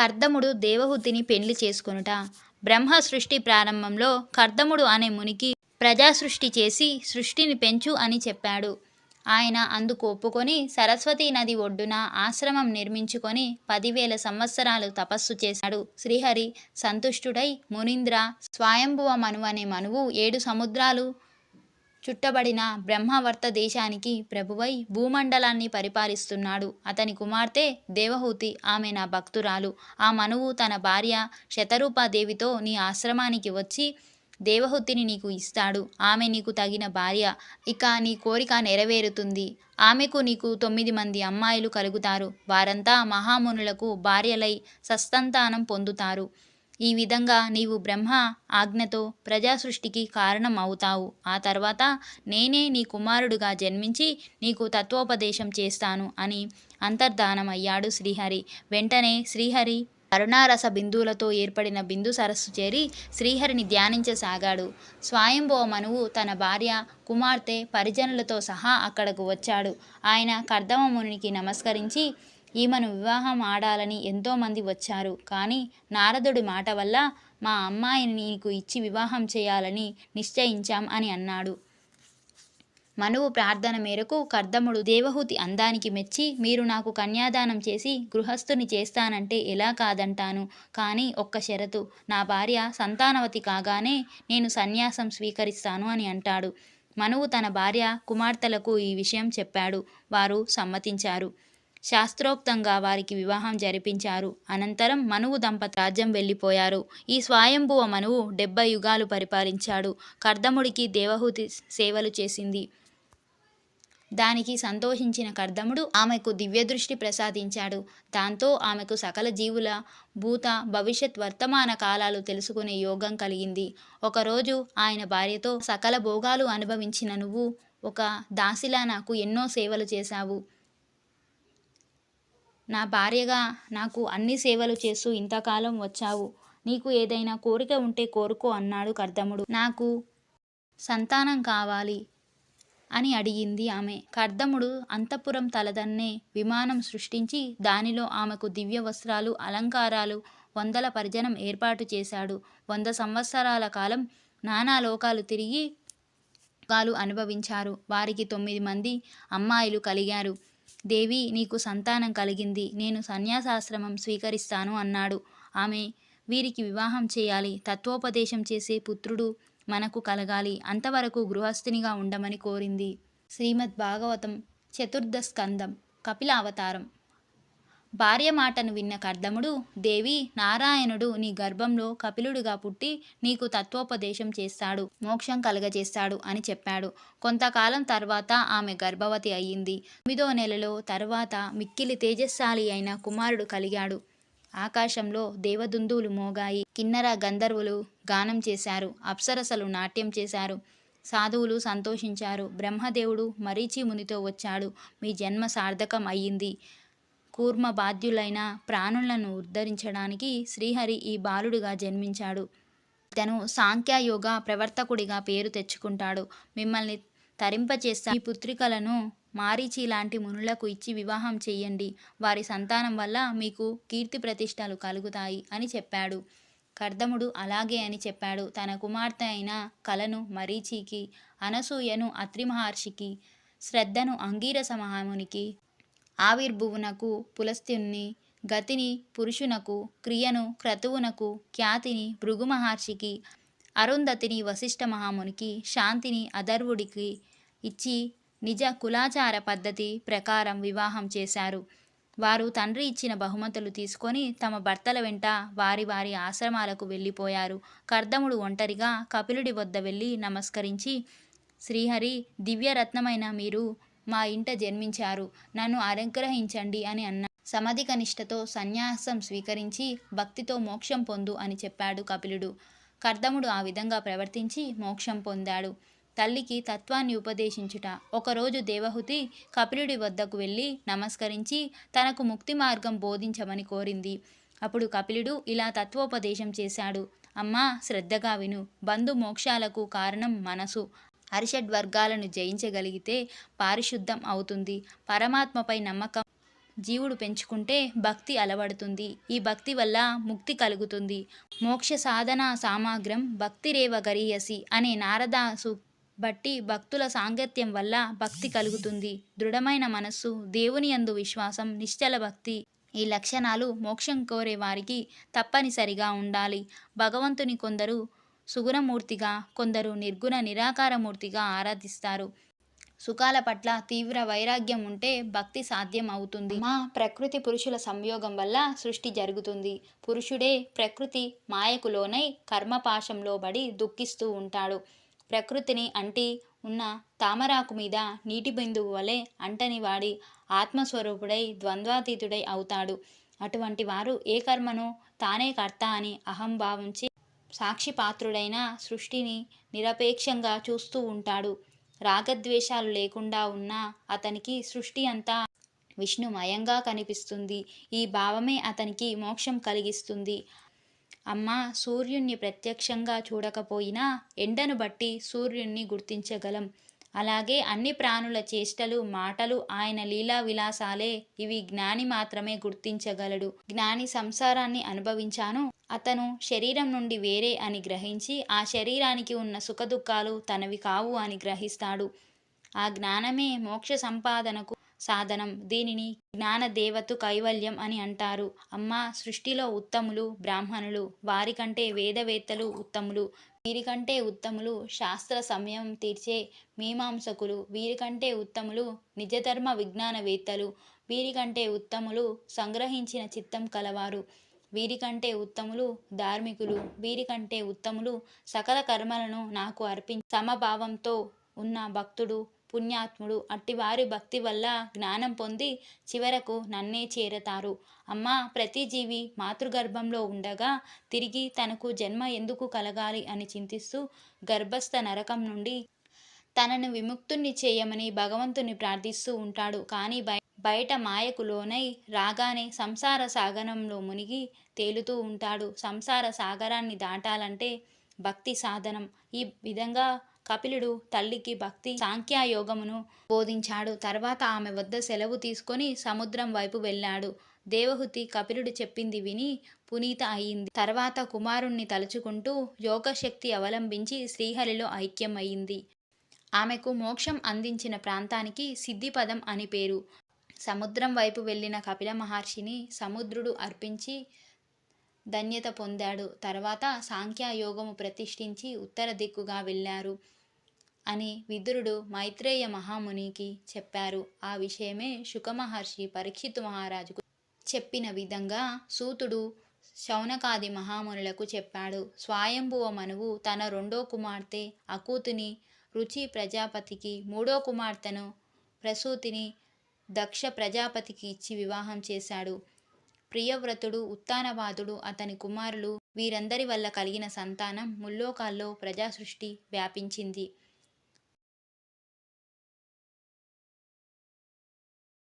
కర్దముడు దేవహూతిని పెళ్ళి చేసుకొనుట. బ్రహ్మ సృష్టి ప్రారంభంలో కర్దముడు అనే మునికి ప్రజా సృష్టి చేసి సృష్టిని పెంచు అని చెప్పాడు. ఆయన అందుకు ఒప్పుకొని సరస్వతీ నది ఒడ్డున ఆశ్రమం నిర్మించుకొని పదివేల సంవత్సరాలు తపస్సు చేశాడు. శ్రీహరి సంతుష్టుడై మునీంద్ర స్వయంభువ మనువు అనే మనువు ఏడు సముద్రాలు చుట్టబడిన బ్రహ్మవర్త దేశానికి ప్రభువై భూమండలాన్ని పరిపాలిస్తున్నాడు. అతని కుమార్తె దేవహూతి ఆమె నా భక్తురాలు. ఆ మనువు తన భార్య శతరూపాదేవితో నీ ఆశ్రమానికి వచ్చి దేవహూతిని నీకు ఇస్తాడు. ఆమె నీకు తగిన భార్య. ఇక నీ కోరిక నెరవేరుతుంది. ఆమెకు నీకు తొమ్మిది మంది అమ్మాయిలు కలుగుతారు. వారంతా మహామునులకు భార్యలై సస్తంతానం పొందుతారు. ఈ విధంగా నీవు బ్రహ్మ ఆజ్ఞతో ప్రజా సృష్టికి కారణం అవుతావు ఆ తర్వాత నేనే నీ కుమారుడుగా జన్మించి నీకు తత్వోపదేశం చేస్తాను అని అంతర్ధానమయ్యాడు శ్రీహరి. వెంటనే శ్రీహరి కరుణారస బిందువులతో ఏర్పడిన బిందు సరస్సు చేరి శ్రీహరిని ధ్యానించసాగాడు. స్వయంభవ మనువు తన భార్య కుమార్తె పరిజనులతో సహా అక్కడకు వచ్చాడు. ఆయన కర్దమ మునికి నమస్కరించి ఈమెను వివాహం ఆడాలని ఎంతోమంది వచ్చారు. కానీ నారదుడి మాట వల్ల మా అమ్మాయిని నీకు ఇచ్చి వివాహం చేయాలని నిశ్చయించాం అని అన్నాడు. మనువు ప్రార్థన మేరకు కర్దముడు దేవహూతి అందానికి మెచ్చి మీరు నాకు కన్యాదానం చేసి గృహస్థుని చేస్తానంటే ఎలా కాదంటాను? కానీ ఒక్క షరతు నా భార్య సంతానవతి కాగానే నేను సన్యాసం స్వీకరిస్తాను అని అంటాడు. మనువు తన భార్య కుమార్తెలకు ఈ విషయం చెప్పాడు. వారు సమ్మతించారు. శాస్త్రోక్తంగా వారికి వివాహం జరిపించారు. అనంతరం మనువు దంపతి రాజ్యం వెళ్ళిపోయారు. ఈ స్వయంభువ మనువు డెబ్బై యుగాలు పరిపాలించాడు. కర్దముడికి దేవహూతి సేవలు చేసింది. దానికి సంతోషించిన కర్దముడు ఆమెకు దివ్యదృష్టి ప్రసాదించాడు. దాంతో ఆమెకు సకల జీవుల భూత భవిష్యత్ వర్తమాన కాలాలు తెలుసుకునే యోగం కలిగింది. ఒకరోజు ఆయన భార్యతో సకల భోగాలు అనుభవించిన నువ్వు ఒక దాసిలా నాకు ఎన్నో సేవలు చేశావు. నా భార్యగా నాకు అన్ని సేవలు చేస్తూ ఇంతకాలం వచ్చావు. నీకు ఏదైనా కోరిక ఉంటే కోరుకో అన్నాడు కర్దముడు. నాకు సంతానం కావాలి అని అడిగింది ఆమె. కర్దముడు అంతఃపురం తలదన్నే విమానం సృష్టించి దానిలో ఆమెకు దివ్య వస్త్రాలు అలంకారాలు వందల పరిజనం ఏర్పాటు చేశాడు. వంద సంవత్సరాల కాలం నానా లోకాలు తిరిగి కాలు అనుభవించారు. వారికి తొమ్మిది మంది అమ్మాయిలు కలిగారు. దేవి నీకు సంతానం కలిగింది. నేను సన్యాసాశ్రమం స్వీకరిస్తాను అన్నాడు. ఆమె వీరికి వివాహం చేయాలి. తత్వోపదేశం చేసే పుత్రుడు మనకు కలగాలి. అంతవరకు గృహస్థినిగా ఉండమని కోరింది. శ్రీమద్ భాగవతం చతుర్థ స్కందం కపిల అవతారం భార్య మాటను విన్న కర్దముడు దేవి నారాయణుడు నీ గర్భంలో కపిలుడుగా పుట్టి నీకు తత్వోపదేశం చేస్తాడు మోక్షం కలగజేస్తాడు అని చెప్పాడు. కొంతకాలం తర్వాత ఆమె గర్భవతి అయ్యింది. తొమ్మిదో నెలలో తర్వాత మిక్కిలి తేజస్శాలి అయిన కుమారుడు కలిగాడు. ఆకాశంలో దేవదుందువులు మోగాయి. కిన్నర గంధర్వులు గానం చేశారు. అప్సరసలు నాట్యం చేశారు. సాధువులు సంతోషించారు. బ్రహ్మదేవుడు మరీచి మునితో వచ్చాడు. మీ జన్మ సార్థకం అయ్యింది. కూర్మ బాధ్యులైన ప్రాణులను ఉద్ధరించడానికి శ్రీహరి ఈ బాలుడిగా జన్మించాడు. ఇతను సాంఖ్యయోగ ప్రవర్తకుడిగా పేరు తెచ్చుకుంటాడు. మిమ్మల్ని తరింపచేస్తా ఈ పుత్రికలను మారీచి లాంటి మునులకు ఇచ్చి వివాహం చెయ్యండి వారి సంతానం వల్ల మీకు కీర్తి ప్రతిష్టలు కలుగుతాయి అని చెప్పాడు. కర్దముడు అలాగే అని చెప్పాడు. తన కుమార్తె అయిన కలను మరీచికి అనసూయను అత్రి మహర్షికి శ్రద్ధను అంగీరస మహామునికి ఆవిర్భువునకు పులస్త్యుని గతిని పురుషునకు క్రియను క్రతువునకు ఖ్యాతిని భృగు మహర్షికి అరుంధతిని వశిష్ఠ మహామునికి శాంతిని అధర్వుడికి ఇచ్చి నిజ కులాచార పద్ధతి ప్రకారం వివాహం చేశారు. వారు తండ్రి ఇచ్చిన బహుమతులు తీసుకొని తమ భర్తల వెంట వారి వారి ఆశ్రమాలకు వెళ్ళిపోయారు. కర్దముడు ఒంటరిగా కపిలుడి వద్ద వెళ్ళి నమస్కరించి శ్రీహరి దివ్యరత్నమైన మీరు మా ఇంట జన్మించారు. నన్ను అనుగ్రహించండి అని అన్న సమధిక నిష్టతో సన్యాసం స్వీకరించి భక్తితో మోక్షం పొందు అని చెప్పాడు కపిలుడు. కర్దముడు ఆ విధంగా ప్రవర్తించి మోక్షం పొందాడు. తల్లికి తత్వాన్ని ఉపదేశించుట. ఒకరోజు దేవహుతి కపిలుడి వద్దకు వెళ్ళి నమస్కరించి తనకు ముక్తి మార్గం బోధించమని కోరింది. అప్పుడు కపిలుడు ఇలా తత్వోపదేశం చేశాడు. అమ్మా శ్రద్ధగా విను. బంధు మోక్షాలకు కారణం మనసు. అరిషడ్ వర్గాలను జయించగలిగితే పారిశుద్ధం అవుతుంది. పరమాత్మపై నమ్మకం జీవుడు పెంచుకుంటే భక్తి అలవడుతుంది. ఈ భక్తి వల్ల ముక్తి కలుగుతుంది. మోక్ష సాధన సామాగ్రం భక్తిరేవ గరీయసి అనే నారదాసు బట్టి భక్తుల సాంగత్యం వల్ల భక్తి కలుగుతుంది. దృఢమైన మనస్సు దేవుని అందు విశ్వాసం నిశ్చల భక్తి ఈ లక్షణాలు మోక్షం కోరే వారికి తప్పనిసరిగా ఉండాలి. భగవంతుని కొందరు సుగుణమూర్తిగా కొందరు నిర్గుణ నిరాకారమూర్తిగా ఆరాధిస్తారు. సుఖాల పట్ల తీవ్ర వైరాగ్యం ఉంటే భక్తి సాధ్యం అవుతుంది. మా ప్రకృతి పురుషుల సంయోగం వల్ల సృష్టి జరుగుతుంది. పురుషుడే ప్రకృతి మాయకు లోనై కర్మపాశంలో బడి దుఃఖిస్తూ ఉంటాడు. ప్రకృతిని అంటి ఉన్న తామరాకు మీద నీటి బిందువు వలె అంటని వాడి ఆత్మస్వరూపుడై ద్వంద్వాతీతుడై అవుతాడు. అటువంటి వారు ఏ కర్మను తానే కర్త అని అహంభావించి సాక్షిపాత్రుడైన సృష్టిని నిరపేక్షంగా చూస్తూ ఉంటాడు. రాగద్వేషాలు లేకుండా ఉన్న అతనికి సృష్టి అంతా విష్ణుమయంగా కనిపిస్తుంది. ఈ భావమే అతనికి మోక్షం కలిగిస్తుంది. అమ్మ సూర్యుణ్ణి ప్రత్యక్షంగా చూడకపోయినా ఎండను బట్టి సూర్యుణ్ణి గుర్తించగలం. అలాగే అన్ని ప్రాణుల చేష్టలు మాటలు ఆయన లీలా విలాసాలే. ఇవి జ్ఞాని మాత్రమే గుర్తించగలడు. జ్ఞాని సంసారాన్ని అనుభవించాను. అతను శరీరం నుండి వేరే అని గ్రహించి ఆ శరీరానికి ఉన్న సుఖదుఖాలు తనవి కావు అని గ్రహిస్తాడు. ఆ జ్ఞానమే మోక్ష సంపాదనకు సాధనం. దీనిని జ్ఞాన దేవతు కైవల్యం అని అంటారు. అమ్మ సృష్టిలో ఉత్తములు బ్రాహ్మణులు. వారికంటే వేదవేత్తలు ఉత్తములు. వీరికంటే ఉత్తములు శాస్త్ర సమయం తీర్చే మీమాంసకులు వీరికంటే ఉత్తములు నిజధర్మ విజ్ఞానవేత్తలు వీరికంటే ఉత్తములు సంగ్రహించిన చిత్తం కలవారు వీరికంటే ఉత్తములు ధార్మికులు వీరికంటే ఉత్తములు సకల కర్మలను నాకు అర్పించి సమభావంతో ఉన్న భక్తుడు పుణ్యాత్ముడు. అట్టివారి భక్తి వల్ల జ్ఞానం పొంది చివరకు నన్నే చేరతారు. అమ్మ ప్రతి జీవి మాతృగర్భంలో ఉండగా తిరిగి తనకు జన్మ ఎందుకు కలగాలి అని చింతిస్తూ గర్భస్థ నరకం నుండి తనను విముక్తుణ్ణి చేయమని భగవంతుని ప్రార్థిస్తూ ఉంటాడు. కానీ బయ బయట మాయకు లోనై రాగానే సంసార సాగరంలో మునిగి తేలుతూ ఉంటాడు. సంసార సాగరాన్ని దాటాలంటే భక్తి సాధనం. ఈ విధంగా కపిలుడు తల్లికి భక్తి సాంఖ్యాయోగమును బోధించాడు. తర్వాత ఆమె వద్ద సెలవు తీసుకొని సముద్రం వైపు వెళ్ళాడు. దేవహుతి కపిలుడు చెప్పింది విని పునీత అయింది. తర్వాత కుమారుణ్ణి తలుచుకుంటూ యోగశక్తి అవలంబించి శ్రీహరిలో ఐక్యం అయింది ఆమెకు మోక్షం అందించిన ప్రాంతానికి సిద్ధిపదం అని పేరు. సముద్రం వైపు వెళ్ళిన కపిల మహర్షిని సముద్రుడు అర్పించి ధన్యత పొందాడు. తర్వాత సాంఖ్యయోగము ప్రతిష్ఠించి ఉత్తర దిక్కుగా వెళ్ళారు అని విదురుడు మైత్రేయ మహామునికి చెప్పారు. ఆ విషయమే శుకమహర్షి పరీక్షిత్ మహారాజుకు చెప్పిన విధంగా సూతుడు శౌనకాది మహామునులకు చెప్పాడు. స్వయంభువ మనువు తన రెండో కుమార్తె అకూతుని రుచి ప్రజాపతికి మూడో కుమార్తెను ప్రసూతిని దక్ష ప్రజాపతికి ఇచ్చి వివాహం చేశాడు. ప్రియవ్రతుడు ఉత్తానవాదుడు అతని కుమారులు వీరందరి వల్ల కలిగిన సంతానం ముల్లోకాల్లో ప్రజాసృష్టి వ్యాపించింది.